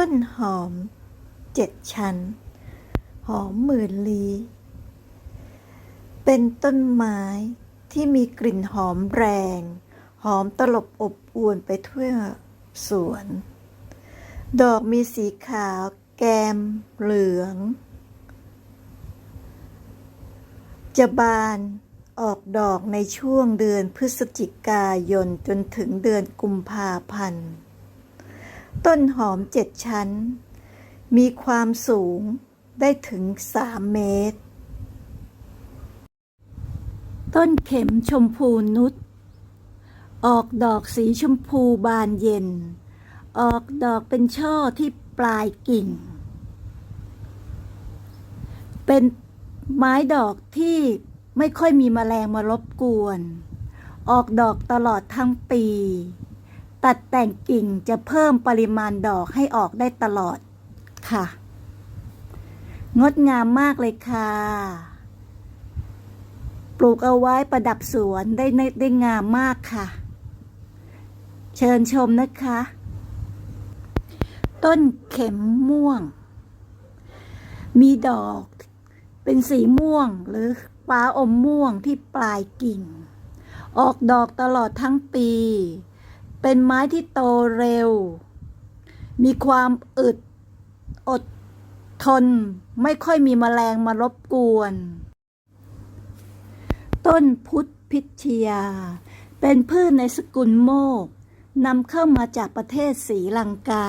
้นหอมเจ็ดชั้น หอมหมื่นลี เป็นต้นไม้ที่มีกลิ่นหอมแรง หอมตลบอบอวนไปทั่วสวน ดอกมีสีขาว แกม เหลือง จะบานออกดอกในช่วงเดือนพฤศจิกายนจนถึงเดือนกุมภาพันธ์ ต้นหอมเจ็ดชั้น มีความสูงได้ถึงสามเมตร ต้นเข็มชมพูนุชออกดอกสีชมพูบานเย็น ออกดอกเป็นช่อที่ปลายกิ่ง เป็นไม้ดอกที่ไม่ค่อยมีแมลงมารบกวน ออกดอกตลอดทั้งปี ตัดแต่งกิ่งจะเพิ่มปริมาณดอกให้ออกได้ตลอดค่ะ งดงามมากเลยค่ะ ปลูกเอาไว้ประดับสวนได้ได้ได้งามมากค่ะ เชิญชมนะคะ ต้นเข็มม่วง มีดอกเป็นสีม่วงหรือฟ้าอมม่วงที่ปลายกิ่ง ออกดอกตลอดทั้งปี เป็นไม้ที่โตเร็ว มีความอึด อดทน ไม่ค่อยมีแมลงมารบกวน ต้นพุทธพิชยา เป็นพืชในสกุลโมกนำเข้ามาจากประเทศศรีลังกา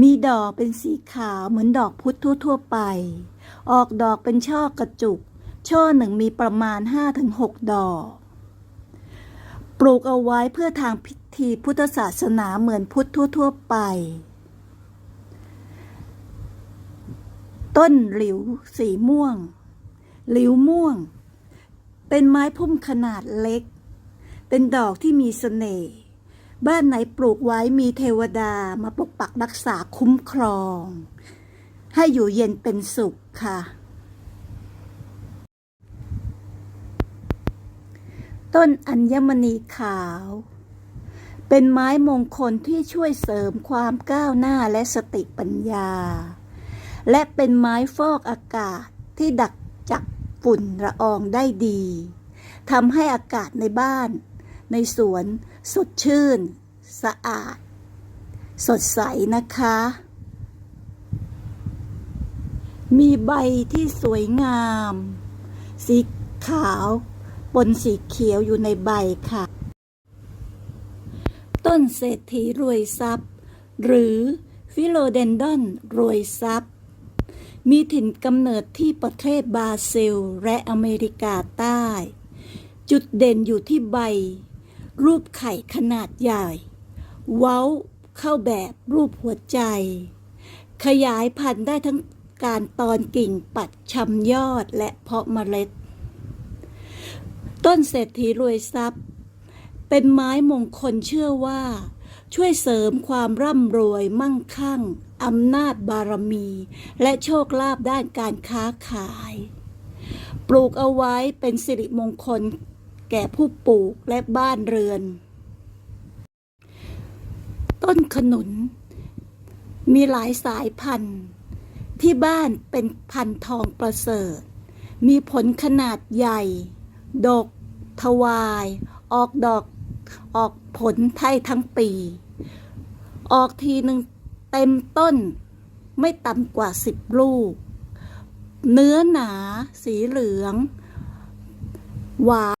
มีดอกเป็นสีขาวเหมือนดอกพุธทั่ว ๆ ไป ออกดอกเป็นช่อกระจุก ช่อหนึ่งมีประมาณ 5-6 ดอก ปลูกเอาไว้เพื่อทางพิ ธีพุทธศาสนาเหมือนพุทธทั่ว ๆ ไป ต้นหลิวสีม่วง หลิวม่วง เป็นไม้พุ่มขนาดเล็ก เป็นดอกที่มีเสน่ห์ บ้านไหนปลูกไว้มีเทวดามาปกปักรักษาคุ้มครอง ให้อยู่เย็นเป็นสุขค่ะต้นอัญมณีขาว เป็นไม้มงคลที่ช่วยเสริมความก้าวหน้าและสติปัญญา และเป็นไม้ฟอกอากาศที่ดักจับฝุ่นละอองได้ดีทำให้อากาศในบ้าน ในสวนสดชื่น สะอาด สดใสนะคะ มีใบที่สวยงาม สีขาวปนสีเขียวอยู่ในใบค่ะ ต้นเศรษฐีรวยทรัพย์ หรือฟิโลเดนดอนรวยทรัพย์ มีถิ่นกำเนิดที่ประเทศบราซิล และอเมริกาใต้ จุดเด่นอยู่ที่ใบ รูปไข่ขนาดใหญ่ เว้าเข้าแบบรูปหัวใจ ขยายพันธุ์ได้ทั้งการตอนกิ่งปัดชำยอดและเพาะเมล็ด ต้นเศรษฐีรวยทรัพย์ เป็นไม้มงคลเชื่อว่า ช่วยเสริมความร่ำรวยมั่งคั่งอำนาจบารมี และโชคลาภด้านการค้าขาย ปลูกเอาไว้เป็นสิริมงคลแก่ผู้ปลูกและบ้านเรือน ต้นขนุน มีหลายสายพันธุ์ ที่บ้านเป็นพันธุ์ทองประเสริฐ มีผลขนาดใหญ่ ดก ทวาย ออกดอก ออกผลไท้ทั้งปี ออกทีหนึ่งเต็มต้นไม่ต่ำกว่าสิบลูก เนื้อหนา สีเหลือง หวาน